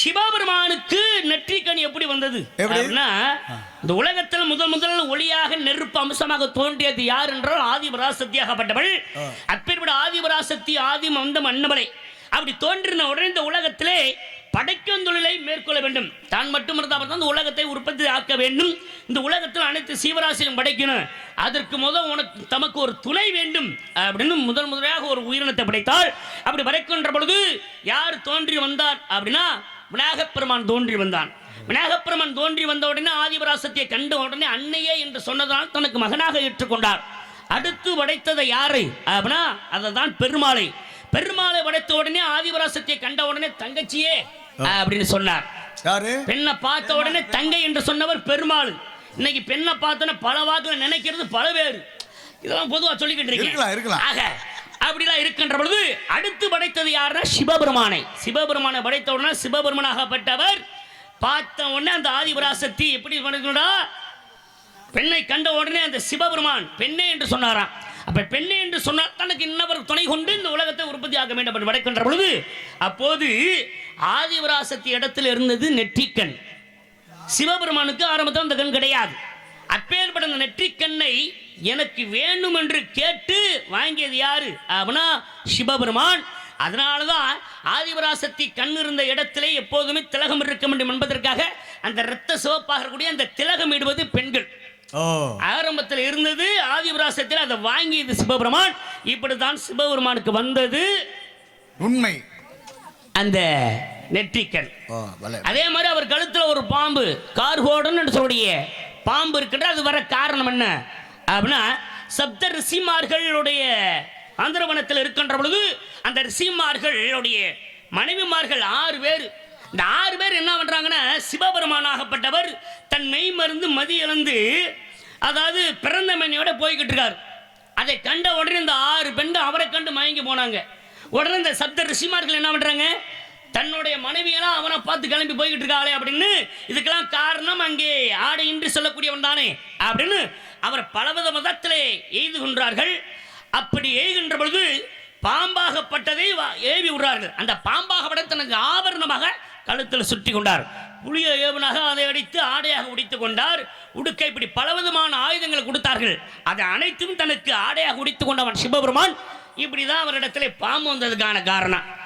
சிவபெருமானுக்கு நெற்றிக்கண் எப்படி வந்தது? அப்படின்னா இந்த உலகத்தில் முதல் முதல் ஒளியாக நெருப்பு அம்சமாக தோன்றியது யார் என்றால் ஆதிபராசக்தியாகப்பட்டவள் அப்பேற்பட்ட ஆதிபராசக்தி ஆதி மந்தம் அன்னமலை. அப்படி தோன்றின உடனே இந்த உலகத்திலே படைக்கும் தொழிலை மேற்கொள்ள வேண்டும். தான் மட்டும் இருந்தால் இந்த உலகத்தை உற்பத்தி ஆக்க வேண்டும். இந்த உலகத்தில் அனைத்து சீவராசியும் படைக்கணும் அதற்கு முதல் உனக்கு தமக்கு ஒரு துணை வேண்டும். அப்படின்னு முதல் முதலாக ஒரு உயிரினத்தை படைத்தால் அப்படி படைக்கின்ற பொழுது யார் தோன்றி வந்தார் அப்படின்னா விநாயகப் பெருமான் தோன்றி வந்தான். விநாயகப் பெருமான் தோன்றி வந்த உடனே ஆதிபராசத்தியை கண்ட உடனே அன்னையே என்று சொன்னதால் தனக்கு மகனாக ஏற்றுக்கொண்டார். அடுத்து படைத்ததை யாரை? அப்படின்னா அதை தான் பெருமாளை. பெருமாளை படைத்த உடனே ஆதிபராசத்தியை கண்ட உடனே தங்கச்சியே அப்படின்னு சொன்னார். பெண்ணை பார்த்த உடனே தங்கை என்று சொன்னவர் பெருமாள். இன்னைக்கு பெண்ணை பார்த்தோன்னே பல வாக்குல நினைக்கிறது பல பேர். இதெல்லாம் பொதுவா சொல்லிக்கிட்டு இருக்கலாம். ஆக அப்படிலாம் இருக்கின்ற பொழுது அடுத்து படைத்தது யாருன்னா சிவபெருமானை. சிவபெருமானை படைத்த உடனே சிவபெருமானாகப்பட்டவர் பார்த்த உடனே அந்த ஆதிபராசக்தி எப்படி பண்ணுறா பெண்ணை கண்ட உடனே அந்த சிவபெருமான் பெண்ணே என்று சொன்னாராம். அப்ப பெண்ணே என்று சொன்னால் தனக்கு இன்னவர் துணை கொண்டு இந்த உலகத்தை உற்பத்தி ஆக வேண்டும் என்று படைக்கின்ற பொழுது அப்போது ஆதிபராசக்தி இடத்தில் இருந்தது நெற்றிக்கண். சிவபெருமானுக்கு ஆரம்பத்தில் அந்த கண் கிடையாது. அப்பேற்பட்ட அந்த நெற்றிக்கண் எனக்கு வேண்டும் என்று கேட்டு வாங்கியது யாரு? அப்படின்னா சிவபெருமான். அதனாலதான் ஆதிபராசக்தி கண் இருந்த இடத்திலே எப்போதுமே திலகம் இருக்க வேண்டும் என்பதற்காக அந்த இரத்த சிவப்பாக இருக்கக்கூடிய அந்த திலகம் இடுவது பெண்கள். ஆரம்பத்தில் இருந்தது ஆதிபராசத்தில் அதை வாங்கியது சிவபெருமான். இப்படித்தான் சிவபெருமானுக்கு வந்தது உண்மை. அந்த நெற்றிக்கண். அதே மாதிரி அவர் கழுத்துல ஒரு பாம்பு கார்கோடன் சொல்லக்கூடிய பாம்பு இருக்கின்ற அது வர காரணம் என்ன? அப்படின்னா சப்த ரிஷிமார்களுடைய ஆந்திரவனத்தில் இருக்கின்ற பொழுது அந்த ரிஷிமார்களுடைய மனைவிமார்கள் ஆறு பேர். இந்த ஆறு பேர் என்ன பண்ணுறாங்கன்னா சிவபெருமானாகப்பட்டவர் தன் மெய் மருந்து மதி இழந்து அதாவது பிறந்த மணியோட போய்கிட்டு இருக்கார். அதை கண்ட உடனே இந்த ஆறு பெண்கள் அவரை கண்டு மயங்கி போனாங்க. உடனே இந்த சப்த ரிஷிமார்கள் என்ன பண்ணுறாங்க தன்னுடைய மனைவியெல்லாம் அவனை பார்த்து கிளம்பி போய்கிட்டு இருக்காளே அப்படின்னு இதுக்கெல்லாம் காரணம் அங்கே ஆடை இன்றி சொல்லக்கூடியவன் தானே அப்படின்னு அவர் பலவித மதத்திலே எய்துகின்றார்கள். அப்படி எய்கின்ற பொழுது பாம்பாகப்பட்டதை வா- ஏவி விடுறார்கள். அந்த பாம்பாகப்பட தனக்கு ஆபரணமாக கழுத்தில் சுற்றி கொண்டார். புளிய ஏவனாக அதை அடித்து ஆடையாக உடித்து கொண்டார். உடுக்கை இப்படி பலவிதமான ஆயுதங்களை கொடுத்தார்கள். அதை அனைத்தும் தனக்கு ஆடையாக உடித்து கொண்டவன் சிவபெருமான். இப்படிதான் அவரிடத்திலே பாம்பு வந்ததுக்கான காரணம்.